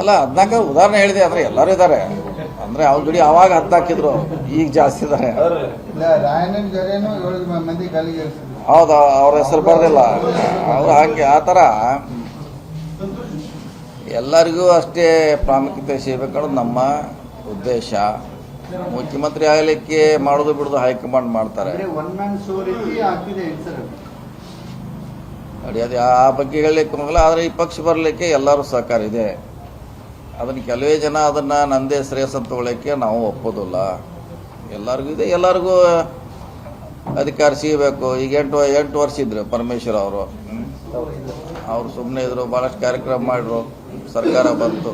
ಅಲ್ಲ ಹದ್ನಾಲ್ಕು ಉದಾಹರಣೆ ಹೇಳಿದೆ ಅಂದ್ರೆ ಎಲ್ಲರೂ ಇದ್ದಾರೆ. ಅಂದ್ರೆ ಅವ್ರ ಜೋಡಿ ಅವಾಗ ಹದ್ನಾಕಿದ್ರು ಈಗ ಜಾಸ್ತಿ ಇದ್ದಾರೆ. ಹೌದು ಅವ್ರ ಹೆಸರು ಬರ್ದಿಲ್ಲ. ಅವ್ರು ಹಾಗೆ ಆ ಥರ. ಎಲ್ಲರಿಗೂ ಅಷ್ಟೇ ಪ್ರಾಮುಖ್ಯತೆ ಸಿಗಬೇಕು ನಮ್ಮ ಉದ್ದೇಶ. ಮುಖ್ಯಮಂತ್ರಿ ಆಗಲಿಕ್ಕೆ ಮಾಡೋದು ಬಿಡೋದು ಹೈಕಮಾಂಡ್ ಮಾಡ್ತಾರೆ. ಅಂದ್ರೆ ಒನ್ ಮ್ಯಾನ್ ಶೋ ರೀತಿ ಆಗ್ತಿದೆ ಸರ್ ನೋಡಿ, ಅದು ಆ ಬಗ್ಗೆ ಹೇಳಲಿಕ್ಕೆ ಹೋಗಲ್ಲ ಆದರೆ ಈ ಪಕ್ಷ ಬರಲಿಕ್ಕೆ ಎಲ್ಲರೂ ಸಹಕಾರ ಇದೆ. ಅದನ್ನು ಕೆಲವೇ ಜನ ಅದನ್ನು ನಂದೇ ಶ್ರೇಯಸ್ ಅಂತ ತೊಗೊಳಕ್ಕೆ ನಾವು ಒಪ್ಪೋದಿಲ್ಲ. ಎಲ್ಲರಿಗೂ ಇದೆ, ಎಲ್ಲರಿಗೂ ಅಧಿಕಾರ ಸಿಗಬೇಕು. ಈಗ ಎಂಟು ಎಂಟು ವರ್ಷ ಇದ್ರು ಪರಮೇಶ್ವರ್ ಅವರು. ಅವರು ಸುಮ್ಮನೆ ಇದ್ರು ಭಾಳಷ್ಟು ಕಾರ್ಯಕ್ರಮ ಮಾಡಿದ್ರು, ಸರ್ಕಾರ ಬಂತು.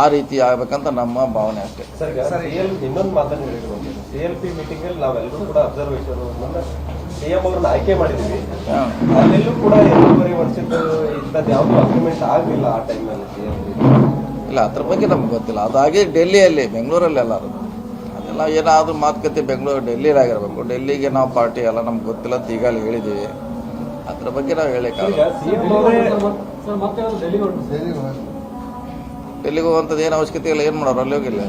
ಆ ರೀತಿ ಆಗ್ಬೇಕಂತ ನಮ್ಮ ಭಾವನೆ ಅಷ್ಟೇ. ಇನ್ನೊಂದು ಮಾತನ್ನು ಸಿ ಎಲ್ ಪಿ ಮೀಟಿಂಗ್ ಅಲ್ಲಿ ನಾವೆಲ್ಲರೂ ಕೂಡ ಅಬ್ಸರ್ವೇಷನ್ ಸಿಎಂ ಅವ್ರನ್ನ ಆಯ್ಕೆ ಮಾಡಿದ್ದೀವಿ. ಅಲ್ಲೆಲ್ಲೂ ಕೂಡ ಎರಡೂವರೆ ವರ್ಷದ ಇಂಥದ್ದು ಯಾವುದೂ ಅಗ್ರಿಮೆಂಟ್ ಆಗಲಿಲ್ಲ ಆ ಟೈಮಲ್ಲಿ ಸಿ ಎಲ್ ಇಲ್ಲ ಅದ್ರ ಬಗ್ಗೆ ನಮ್ಗೆ ಗೊತ್ತಿಲ್ಲ. ಅದಾಗಿ ಡೆಲ್ಲಿಯಲ್ಲಿ ಬೆಂಗಳೂರಲ್ಲಿ ಎಲ್ಲರೂ ಅದೆಲ್ಲ ಏನಾದರೂ ಮಾತುಕತೆ ಬೆಂಗಳೂರು ಡೆಲ್ಲಿಲಿ ಆಗಿರಬೇಕು. ಡೆಲ್ಲಿಗೆ ನಾವು ಪಾರ್ಟಿ ಎಲ್ಲ ನಮ್ಗೆ ಗೊತ್ತಿಲ್ಲ ಅಂತ ಈಗಾಗಲೇ ಹೇಳಿದ್ದೀವಿ. ಅದ್ರ ಬಗ್ಗೆ ನಾವು ಡೆಲ್ಲಿಗೆ ಡೆಲ್ಲಿಗೆ ಹೋಗುವಂಥದ್ದು ಏನು ಅವಶ್ಯಕತೆ ಇಲ್ಲ ಏನು ಮಾಡೋರು ಅಲ್ಲಿ ಹೋಗಿಲ್ಲ.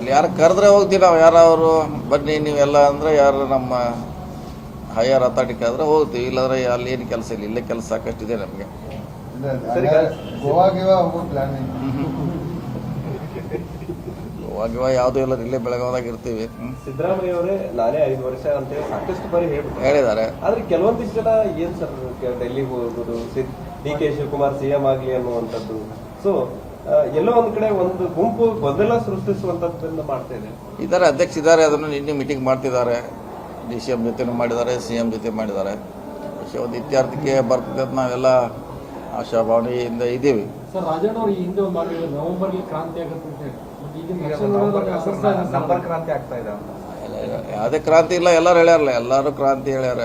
ಅಲ್ಲಿ ಯಾರು ಕರೆದ್ರೆ ಹೋಗ್ತೀವಿ ನಾವು. ಯಾರು ಅವರು ಬನ್ನಿ ನೀವೆಲ್ಲ ಅಂದರೆ ಯಾರು ನಮ್ಮ ಹೈಯರ್ ಅಥಾರಿಟಿ ಆದ್ರೆ ಹೋಗ್ತೀವಿ. ಇಲ್ಲಾಂದ್ರೆ ಅಲ್ಲಿ ಏನು ಕೆಲಸ ಇಲ್ಲ. ಇಲ್ಲೇ ಕೆಲಸ ಸಾಕಷ್ಟಿದೆ ನಮಗೆ. ಗೋವಾಗಿವ ಗೋವಾ ಯಾವುದೂ ಇಲ್ಲ. ಇಲ್ಲೇ ಬೆಳಗಾವದಾಗ ಇರ್ತೀವಿ. ಸಿದ್ದರಾಮಯ್ಯ ಅವರೇ ನಾನೇ ಐದು ವರ್ಷ ಅಂತ ಸಾಕಷ್ಟು ಬಾರಿ ಹೇಳಿದ್ದಾರೆ. ಆದ್ರೆ ಕೆಲವೊಂದಿಷ್ಟು ಜನ ಏನ್ ಸರ್ ಡೆಲ್ಲಿಗೆ ಹೋಗೋದು ಡಿ ಕೆ ಶಿವಕುಮಾರ್ ಸಿಎಂ ಆಗ್ಲಿ ಅನ್ನುವಂಥದ್ದು. ಸೊ ಎಲ್ಲೋ ಒಂದ್ ಕಡೆ ಒಂದು ಗುಂಪು ಗೊಂದಲ ಸೃಷ್ಟಿಸುವಂತದ್ದನ್ನು ಮಾಡ್ತಾ ಇದೆ ಇದ್ದಾರೆ ಅಧ್ಯಕ್ಷ ಇದ್ದಾರೆ ಅದನ್ನು ನಿನ್ನೆ ಮೀಟಿಂಗ್ ಮಾಡ್ತಿದ್ದಾರೆ. ಡಿ ಸಿ ಎಂ ಜೊತೆನೂ ಮಾಡಿದ್ದಾರೆ ಸಿ ಎಂ ಜೊತೆ ಮಾಡಿದ್ದಾರೆ. ವಿಷಯ ಒಂದು ಇತ್ಯಾರ್ಥಕ್ಕೆ ಬರ್ತದೆ ಅಂತ ನಾವೆಲ್ಲ ಆಶಾಭಾವನೆಯಿಂದ ಇದ್ದೀವಿ. ಸರ್ ರಾಜಣ್ಣ ಅವರು ಈ ಹಿಂದೆ ಒಂದು ಮಾತು ಹೇಳಿದ್ರು ನವೆಂಬರ್ಲಿ ಕ್ರಾಂತಿ ಆಗುತ್ತೆ ಅಂತ ಹೇಳಿ ಬಟ್ ಈಗಿನ ಲಕ್ಷಣಗಳು ಅಸಸ್ತಾ ನಂಬರ್ ಕ್ರಾಂತಿ ಆಗ್ತಾ ಇದೆ ಅಂತ. ಎಲ್ಲ- ಯಾವುದೇ ಕ್ರಾಂತಿ ಇಲ್ಲ ಎಲ್ಲರೂ ಹೇಳ್ಯಾರಲ್ಲ ಎಲ್ಲರೂ ಕ್ರಾಂತಿ ಹೇಳ್ಯಾರ.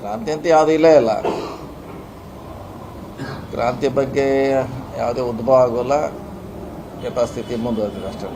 ಕ್ರಾಂತಿ ಅಂತ ಯಾವುದೂ ಇಲ್ಲ ಇಲ್ಲ. ಕ್ರಾಂತಿ ಬಗ್ಗೆ ಯಾವುದೇ ಉದ್ಭವ ಆಗೋಲ್ಲ ಯಥಾಸ್ಥಿತಿ ಮುಂದುವರೆದಿದೆ ಅಷ್ಟೇ.